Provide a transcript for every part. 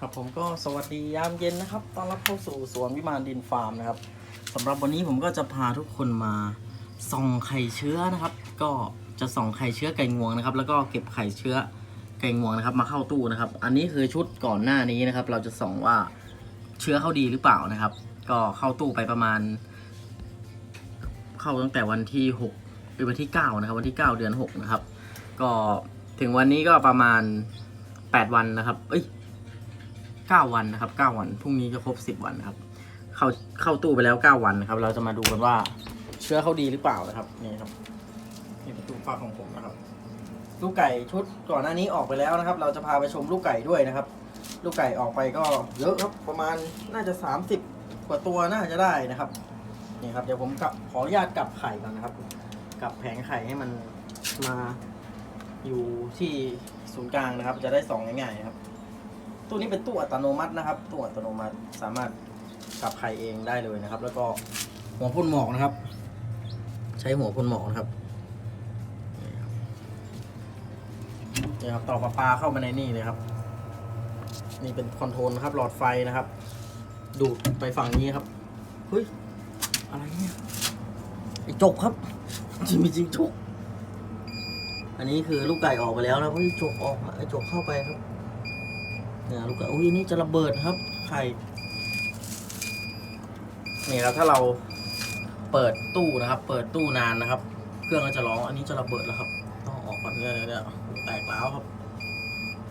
ครับผมก็สวัสดียามเย็นนะครับต้อนรับเข้าสู่สวนวิมานดินฟาร์มนะครับสำหรับวันนี้ผมก็จะพาทุกคนมาส่องไข่เชื้อนะครับ ก็จะส่องไข่เชื้อไก่งวงนะครับ แล้วก็เก็บไข่เชื้อไก่งวงนะครับ มาเข้าตู้นะครับ อันนี้คือชุดก่อนหน้านี้นะครับ เราจะส่องว่าเชื้อเข้าดีหรือเปล่านะครับ ก็เข้าตู้ไปประมาณ เข้าตั้งแต่วันที่6หรือวันที่9นะครับ วันที่ 9 เดือน6นะครับ ก็ถึงวันนี้ก็ประมาณ 8 วันนะครับ เอ้ย 9 วันนะครับ 9 วันพรุ่งนี้จะครบ 10 วันนะครับ เข้าเข้าตู้ไปแล้ว 9 วันนะครับ เราจะมาดูกันว่าเชื้อเขาดีหรือเปล่านะครับนี่ครับนี่ประตูฝากของผมนะครับ ลูกไก่ชุดก่อนหน้านี้ออกไปแล้วนะครับ เราจะพาไปชมลูกไก่ด้วยนะครับ ลูกไก่ออกไปก็เยอะครับประมาณน่าจะ 30 กว่าตัวน่าจะได้นะครับนี่ครับเดี๋ยวผมกลับขออนุญาตกลับไข่ก่อนนะครับกลับแผงไข่ให้มันมาอยู่ที่ศูนย์กลางนะครับ จะได้สองง่ายๆนะครับ ตู้นี้เป็นตู้อัตโนมัตินะครับตู้อัตโนมัติสามารถกลับไข่เองได้เลยนะครับ แล้วก็หัวพ่นหมอกนะครับ ใช้หัวพ่นหมอกนะครับนี่ครับต่อประปาเข้ามาในนี่เลยครับ นี่เป็นคอนโทรลนะครับ หลอดไฟนะครับ ดูดไปฝั่งนี้ครับเฮ้ยอะไรเนี่ยไอจกครับจริงจริงจกอันนี้คือลูกไก่ออกไปแล้วนะเฮ้ยจกออกไอจกเข้าไปครับ เนี่ยลูกไก่อุ้ยนี่จะระเบิดนะครับ ไข่นี่ครับถ้าเราเปิดตู้นะครับ เปิดตู้นานนะครับ เครื่องก็จะร้องอันนี้จะระเบิดแล้วครับต้องออกก่อนเนี่ยเนี่ยแตกแล้วครับ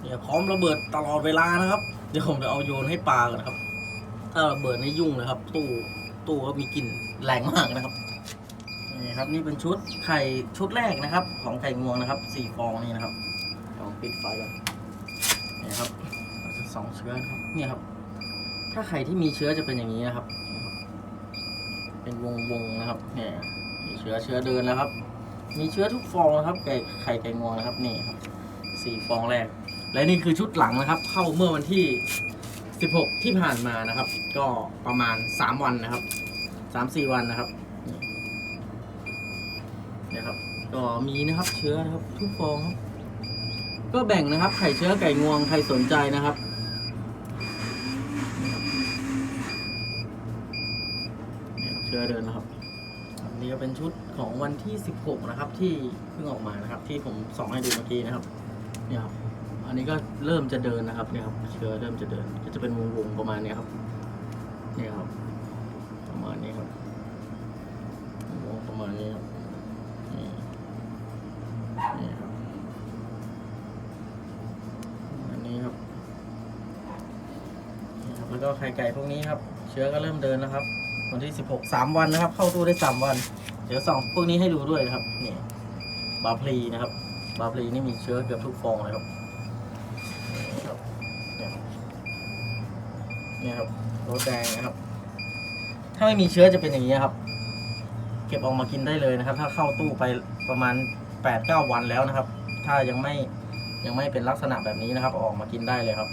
เนี่ยพร้อมระเบิดตลอดเวลานะครับ เดี๋ยวผมจะเอาโยนให้ปลากันนครับ ถ้าระเบิดนี่ยุ่งเลยครับ ตู้ตู้ก็มีกลิ่นแรงมากนะครับนี่ครับนี่เป็นชุดไข่ชุดแรกนะครับ ของไก่งวงนะครับสี่ฟองนี่นะครับลองปิดไฟก่อน สองเชื้อครับเนี่ยครับ ถ้าไข่ที่มีเชื้อจะเป็นอย่างนี้นะครับ เป็นวงวงๆนะครับเนี่ยมีเชื้อเชื้อเดินแล้วครับ มีเชื้อทุกฟองนะครับไก่ไข่ไก่งวงนะครับนี่ครับสี่ฟองแรก และนี่คือชุดหลังนะครับ เข้าเมื่อวันที่ 16 ที่ผ่านมานะครับ ก็ประมาณ 3 วันนะครับ 3-4 วันนะครับนี่เนี่ยครับก็มีนะครับเชื้อนะครับ ทุกฟองครับก็แบ่งนะครับ ไข่เชื้อไก่งวงใครสนใจนะครับ เนี่ยเชื้อเดินนะครับอันนี้ก็เป็นชุดของวันที่ 16 นะครับ ที่เพิ่งออกมานะครับ ที่ผมส่องให้ดูเมื่อกี้นะครับเนี่ยครับอันนี้ก็เริ่มจะเดินนะครับเนี่ยครับเชื้อเริ่มจะเดินก็จะเป็นวงๆประมาณนี้ครับเนี่ยครับ ประมาณนี้ครับวงประมาณนี้ครับนี่นี่ครับอันนี้ครับนี่ครับแล้วก็ไข่ไก่พวกนี้ครับ เชื้อก็เริ่มเดินแล้วครับ วันที่16 3วันนะครับ เข้าตู้ได้3วัน เดี๋ยวส่องพวกนี้ให้ดูด้วยนะครับนี่บาพลีนะครับ บาพลีนี่มีเชื้อเกือบทุกฟองเลยครับนี่ครับเนี่ยครับเนี่ยครับรสแดงนะครับ ถ้าไม่มีเชื้อจะเป็นอย่างนี้ครับ เก็บออกมากินได้เลยนะครับ ถ้าเข้าตู้ไปประมาณ8-9วันแล้วนะครับ ถ้ายังไม่ยังไม่เป็นลักษณะแบบนี้นะครับ ออกมากินได้เลยครับ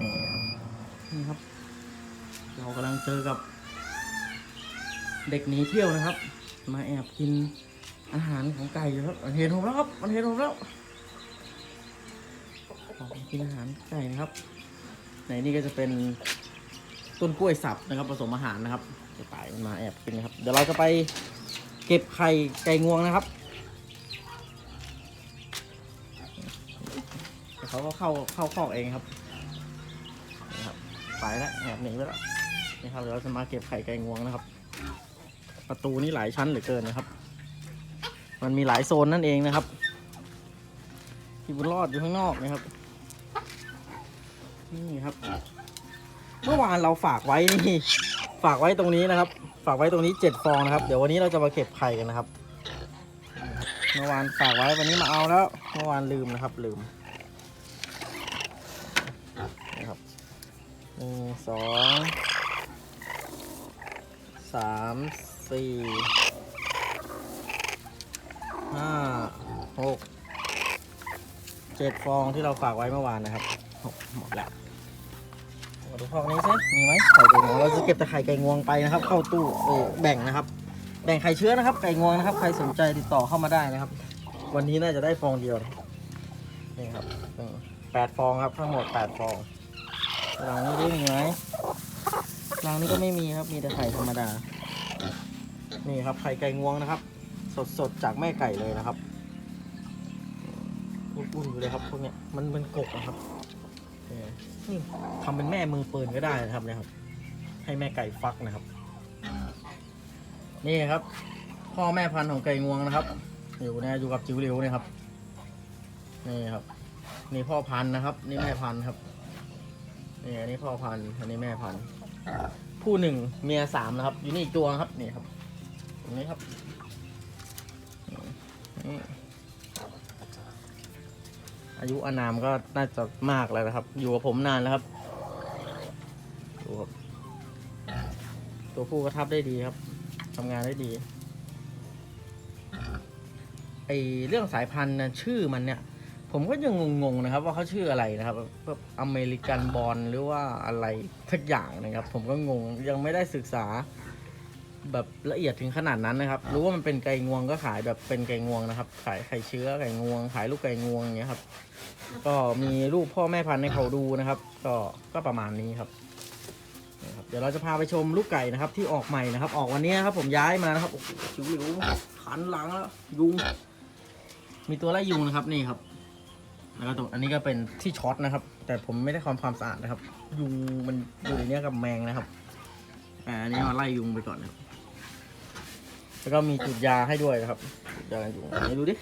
นี่ครับ เรากำลังเจอกับเด็กหนีเที่ยวนะครับ มาแอบกินอาหารของไก่อยู่ครับมันเห็นผมแล้วครับมันเห็นผมแล้วออกมากินอาหารไก่นะครับในนี่ก็จะเป็นต้นกล้วยสับนะครับผสมอาหารนะครับจะไก่มันมาแอบกินนะครับ เดี๋ยวเราจะไปเก็บไข่ไก่งวงนะครับเขาก็เข้าเข้าคอกเองครับนี่ครับไปแล้วแอบหนีไปแล้ว นี่ครับเดี๋ยวเราจะมาเก็บไข่ไก่งวงนะครับ ประตูนี่หลายชั้นเหลือเกินนะครับ มันมีหลายโซนนั่นเองนะครับที่บุญรอดอยู่ข้างนอกนะครับ นี่ครับ เมื่อวานเราฝากไว้นี่ฝากไว้ตรงนี้นะครับ ฝากไว้ตรงนี้เจ็ดฟองนะครับ เดี๋ยววันนี้เราจะมาเก็บไข่กันนะครับ เมื่อวานฝากไว้วันนี้มาเอาแล้ว เมื่อวานลืมนะครับ ลืมนะครับหนึ่งสอง สามสี่ห้าหกเจ็ดฟองที่เราฝากไว้เมื่อวานนะครับหมดแล้วมาดูฟองนี้สิมีไหมไข่ไก่งวงเราจะเก็บแต่ไข่ไก่งวงไปนะครับ เข้าตู้เออแบ่งนะครับ แบ่งไข่เชื้อนะครับ ไก่งวงนะครับ ใครสนใจติดต่อเข้ามาได้นะครับ วันนี้น่าจะได้ฟองเดียวนี่ครับแปดฟองครับทั้งหมดแปดฟองรังนี้ได้มีไหม รังนี้ก็ไม่มีครับ มีแต่ไข่ธรรมดา นี่ครับ ไข่ไก่งวงนะครับ สดๆ จากแม่ไก่เลยนะครับ อุ่นๆอยู่เลยครับพวกเนี้ย มันเป็นกบนะครับนี่ทำเป็นแม่มือปืนก็ได้นะครับนะครับ ให้แม่ไก่ฟักนะครับ นี่ครับ พ่อแม่พันธุ์ของไก่งวงนะครับ อยู่เนะอยู่กับจิ๋วเหลิวเนี่ยครับ นี่ครับ นี่พ่อพันธุ์นะครับ นี่แม่พันธุ์ครับนี่อันนี้พ่อพันธุ์ อันนี้แม่พันธุ์ ผู้หนึ่งเมียสามนะครับ อยู่นี่อีกตัวครับนี่ครับตรงนี้ครับอายุอานามก็น่าจะมากแล้วนะครับ อยู่กับผมนานแล้วครับดูครับตัวผู้ก็ทับได้ดีครับทำงานได้ดีไอเรื่องสายพันธุ์นะชื่อมันเนี่ย ผมก็ยังงงๆนะครับ ว่าเขาชื่ออะไรนะครับแบบอเมริกันบอลหรือว่าอะไรทักอย่างนะครับ ผมก็งงยังไม่ได้ศึกษาแบบละเอียดถึงขนาดนั้นนะครับ รู้ว่ามันเป็นไก่งวงก็ขายแบบเป็นไก่งวงนะครับ ขายไข่เชื้อไก่งวง ขายลูกไก่งวงอย่างเงี้ยครับ ก็มีรูปพ่อแม่พันธุ์ให้เขาดูนะครับ ก็ก็ประมาณนี้ครับนี่ครับ เดี๋ยวเราจะพาไปชมลูกไก่นะครับ ที่ออกใหม่นะครับ ออกวันนี้ครับ ผมย้ายมานะครับโอ้โหชิวหิวหันหลังแล้วยุง มีตัวไล่ยุงนะครับนี่ครับ แล้วก็ตัวอันนี้ก็เป็นที่ช็อตนะครับ แต่ผมไม่ได้ความความสะอาดนะครับ ยุงมันอยู่ในเนี้ยกับแมงนะครับอ่าอันนี้มาไล่ยุงไปก่อนนะครับแล้วก็มีจุดยาให้ด้วยนะครับจุดยากันยุงไหนดูดิ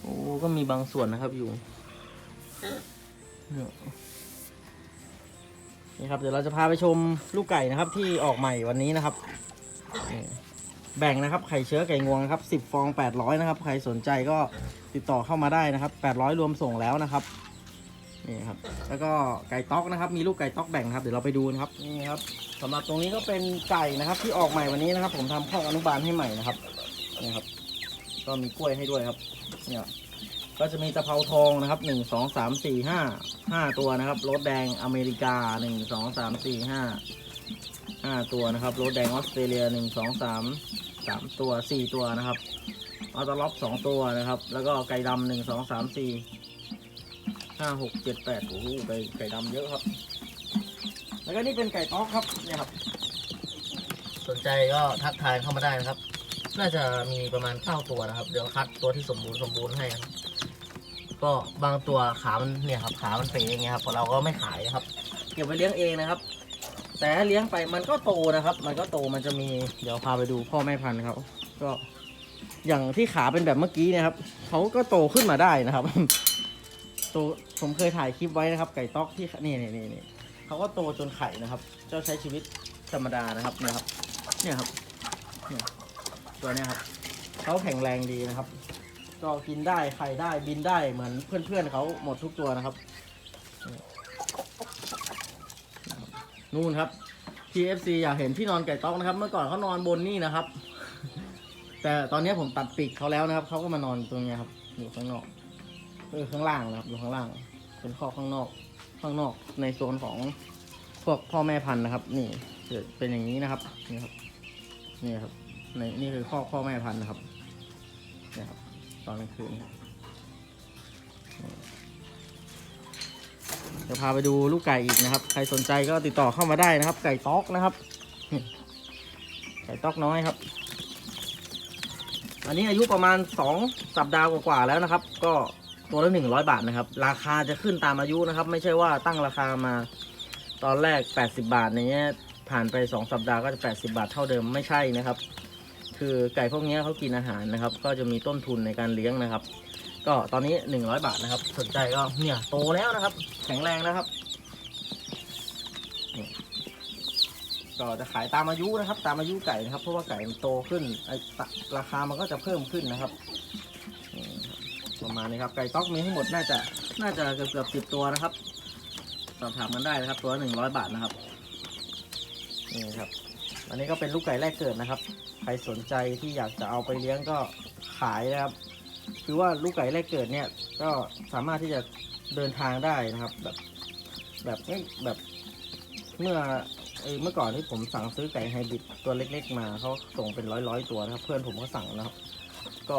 โอ้ก็มีบางส่วนนะครับยุงเนี่ยนี่ครับเดี๋ยวเราจะพาไปชมลูกไก่นะครับ ที่ออกใหม่วันนี้นะครับ แบ่งนะครับไข่เชื้อไก่งวงนะครับสิบฟองแปดร้อยนะครับ ใครสนใจก็ติดต่อเข้ามาได้นะครับแปดร้อยรวมส่งแล้วนะครับนี่ครับแล้วก็ไก่ต๊อกนะครับ มีลูกไก่ต๊อกแบ่งครับเดี๋ยวเราไปดูนะครับนี่ครับสำหรับตรงนี้ก็เป็นไก่นะครับ ที่ออกใหม่วันนี้นะครับ ผมทำข้ออนุบาลให้ใหม่นะครับนี่ครับ ก็มีกล้วยให้ด้วยครับเนี่ยก็จะมีตะเภาทองนะครับหนึ่งสองสามสี่ห้าห้าตัวนะครับรถแดงอเมริกาหนึ่งสองสามสี่ห้า ห้าตัวนะครับโรถแดงออสเตรเลียหนึ่งสองสามสามตัวสี่ตัวนะครับออตล็อปสองตัวนะครับ แล้วก็ไก่ดำหนึ่งสองสามสี่ห้าหกเจ็ดแปดโอ้โหไก่ไก่ดำเยอะครับ แล้วก็นี่เป็นไก่ต๊อกครับเนี่ยครับ สนใจก็ทักทายเข้ามาได้นะครับ น่าจะมีประมาณเก้าตัวนะครับ เดี๋ยวคัดตัวที่สมบูรณ์สมบูรณ์ให้ครับก็บางตัวขามันเนี่ยครับขามันเป๋อย่างเงี้ยครับเราก็ไม่ขายนะครับ เก็บไว้เลี้ยงเองนะครับ แต่เลี้ยงไปมันก็โตนะครับ มันก็โตมันจะมีเดี๋ยวพาไปดูพ่อแม่พันธุ์เขาก็อย่างที่ขาเป็นแบบเมื่อกี้นะครับเขาก็โตขึ้นมาได้นะครับโตผมเคยถ่ายคลิปไว้นะครับ ไก่ต๊อกที่นี่นี่นี่นี่เขาก็โตจนไข่นะครับ เจ้าใช้ชีวิตธรรมดานะครับเนี่ยครับ เนี่ยครับตัวนี้ครับเขาแข็งแรงดีนะครับ ก็กินได้ไข่ได้บินได้เหมือนเพื่อนๆเขาหมดทุกตัวนะครับ นู่นครับ TFC อยากเห็นที่นอนไก่ต๊อกนะครับ เมื่อก่อนเขานอนบนนี่นะครับ แต่ตอนนี้ผมตัดปีกเขาแล้วนะครับเขาก็มานอนตรงนี้ครับอยู่ข้างนอกเออข้างล่างนะครับอยู่ข้างล่าง เป็นข้อข้างนอก ข้างนอกในโซนของพวกพ่อแม่พันธุ์นะครับ นี่เป็นอย่างนี้นะครับนี่ครับนี่ครับในนี่คือข้อพ่อแม่พันธุ์นะครับนี่ครับ ตอนกลางคืน ดี๋ยวพาไปดูลูกไก่อีกนะครับ ใครสนใจก็ติดต่อเข้ามาได้นะครับ ไก่ต๊อกนะครับ ไก่ต๊อกน้อยครับ อันนี้อายุประมาณสองสัปดาห์กว่าๆแล้วนะครับ ก็ตัวละหนึ่งร้อยบาทนะครับ ราคาจะขึ้นตามอายุนะครับ ไม่ใช่ว่าตั้งราคามาตอนแรก 80 บาทอย่างเงี้ยผ่านไป 2 สัปดาห์ก็จะ80 บาทเท่าเดิมไม่ใช่นะครับ คือไก่พวกนี้เขากินอาหารนะครับ ก็จะมีต้นทุนในการเลี้ยงนะครับ ก็ตอนนี้ 100 บาทนะครับ สนใจก็เนี่ยโตแล้วนะครับ แข็งแรงแล้วครับก็จะขายตามอายุนะครับ ตามอายุไก่นะครับ เพราะว่าไก่มันโตขึ้นไอราคามันก็จะเพิ่มขึ้นนะครับนี่ครับประมาณนี้ครับไก่ต๊อกมีทั้งหมดน่าจะน่าจะเกือบเกือบสิบตัวนะครับสอบถามกันได้นะครับ ตัวหนึ่งร้อยบาทนะครับนี่ครับอันนี้ก็เป็นลูกไก่แรกเกิดนะครับ ใครสนใจที่อยากจะเอาไปเลี้ยงก็ขายนะครับ คือว่าลูกไก่แรกเกิดเนี่ย ก็สามารถที่จะเดินทางได้นะครับ แบบแบบแบบเมื่อเอเมื่อก่อนที่ผมสั่งซื้อไก่ไฮบริดตัวเล็ก ๆ มาเขาส่งเป็นร้อยร้อยๆตัวนะครับ เพื่อนผมก็สั่งนะครับ ก็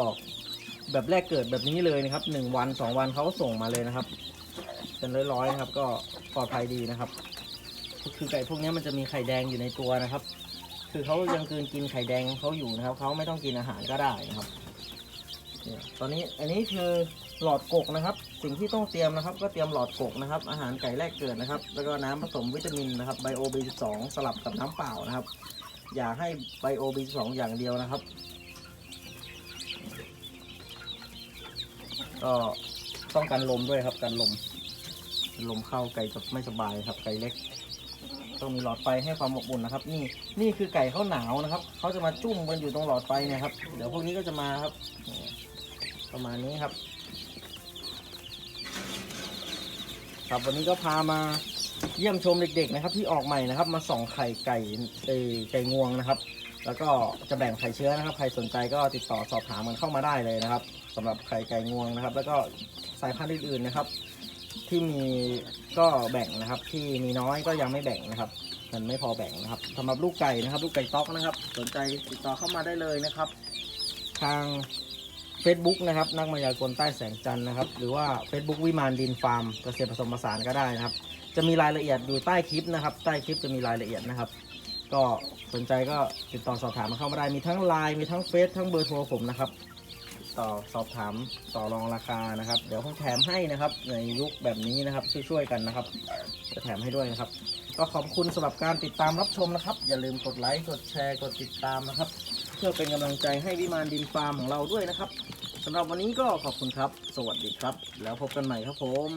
แบบแรกเกิดแบบนี้เลยนะครับหนึ่งวันสองวันเขาก็ส่งมาเลยนะครับ เป็นร้อยๆนะครับ ก็ปลอดภัยดีนะครับ คือไก่พวกนี้มันจะมีไข่แดงอยู่ในตัวนะครับ คือเขายังคืนกินไข่แดงเขาอยู่นะครับเขาไม่ต้องกินอาหารก็ได้นะครับ เนี่ยตอนนี้อันนี้คือหลอดกกนะครับ สิ่งที่ต้องเตรียมนะครับ ก็เตรียมหลอดกกนะครับ อาหารไก่แรกเกิดนะครับ แล้วก็น้ำผสมวิตามินนะครับไบโอบีสองสลับกับน้ำเปล่านะครับ อย่าให้ไบโอบีสองอย่างเดียวนะครับ ก็ต้องกันลมด้วยครับกันลมลมเข้าไก่จะไม่สบายครับไก่เล็ก ต้องมีหลอดไฟให้ความอบอุ่นนะครับ นี่นี่คือไก่เขาหนาวนะครับเขาจะมาจุ่มกันอยู่ตรงหลอดไฟเนี่ยครับเดี๋ยวพวกนี้ก็จะมาครับ ประมาณนี้ครับ ครับวันนี้ก็พามาเยี่ยมชมเด็กๆนะครับ ที่ออกใหม่นะครับ มาส่องไข่ไก่เอ่ไก่งวงนะครับ แล้วก็จะแบ่งไข่เชื้อนะครับ ใครสนใจก็ติดต่อสอบถามมันเข้ามาได้เลยนะครับสำหรับไข่ไก่งวงนะครับ แล้วก็สายพันธุ์อื่นๆนะครับ ที่มีก็แบ่งนะครับ ที่มีน้อยก็ยังไม่แบ่งนะครับ มันไม่พอแบ่งนะครับสำหรับลูกไก่นะครับ ลูกไก่ต๊อกนะครับ สนใจติดต่อเข้ามาได้เลยนะครับ ทาง Facebook นะครับ นักมายากลใต้แสงจันทร์นะครับ หรือว่า Facebook วิมานดินฟาร์มเกษตรผสมผสานก็ได้นะครับ จะมีรายละเอียดอยู่ใต้คลิปนะครับ ใต้คลิปจะมีรายละเอียดนะครับ ก็สนใจก็ติดต่อสอบถามมาเข้ามาได้มีทั้งไลน์มีทั้งเฟซทั้งเบอร์โทรผมนะครับ ต่อสอบถามต่อรองราคานะครับ เดี๋ยวผมแถมให้นะครับ ในยุคแบบนี้นะครับช่วยๆกันนะครับจะแถมให้ด้วยนะครับ ก็ขอบคุณสำหรับการติดตามรับชมนะครับ อย่าลืมกดไลค์กดแชร์กดติดตามนะครับ เพื่อเป็นกำลังใจให้วิมานดินฟาร์มของเราด้วยนะครับสำหรับวันนี้ก็ขอบคุณครับ สวัสดีครับ แล้วพบกันใหม่ครับผม